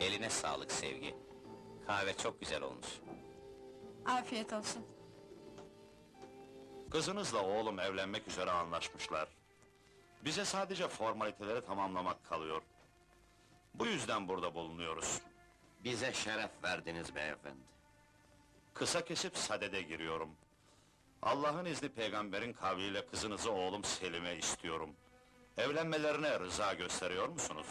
Eline sağlık Sevgi. Kahve çok güzel olmuş. Afiyet olsun. Kızınızla oğlum evlenmek üzere anlaşmışlar. Bize sadece formaliteleri tamamlamak kalıyor. Bu yüzden burada bulunuyoruz. Bize şeref verdiniz beyefendi. Kısa kesip sadede giriyorum. Allah'ın izni peygamberin kavliyle kızınızı oğlum Selim'e istiyorum. Evlenmelerine rıza gösteriyor musunuz?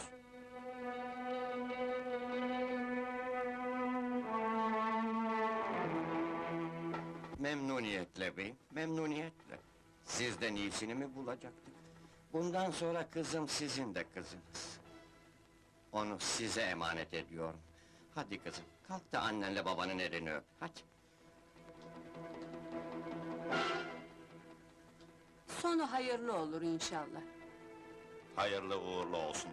Memnuniyetle beyim, memnuniyetle. Sizden iyisini mi bulacaktık? Bundan sonra kızım sizin de kızınız. Onu size emanet ediyorum. Hadi kızım, kalk da annenle babanın elini öp, hadi. Sonu hayırlı olur inşallah. Hayırlı uğurlu olsun.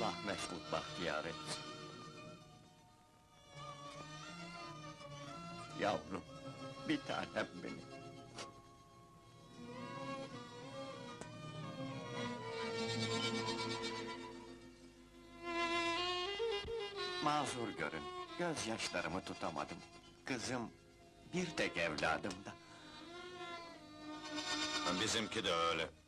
Allah mesut bahtiyar etsin. Yavrum, bir tanem benim. Mazur görün, gözyaşlarımı tutamadım. Kızım, bir tek evladımda. Bizimki de öyle.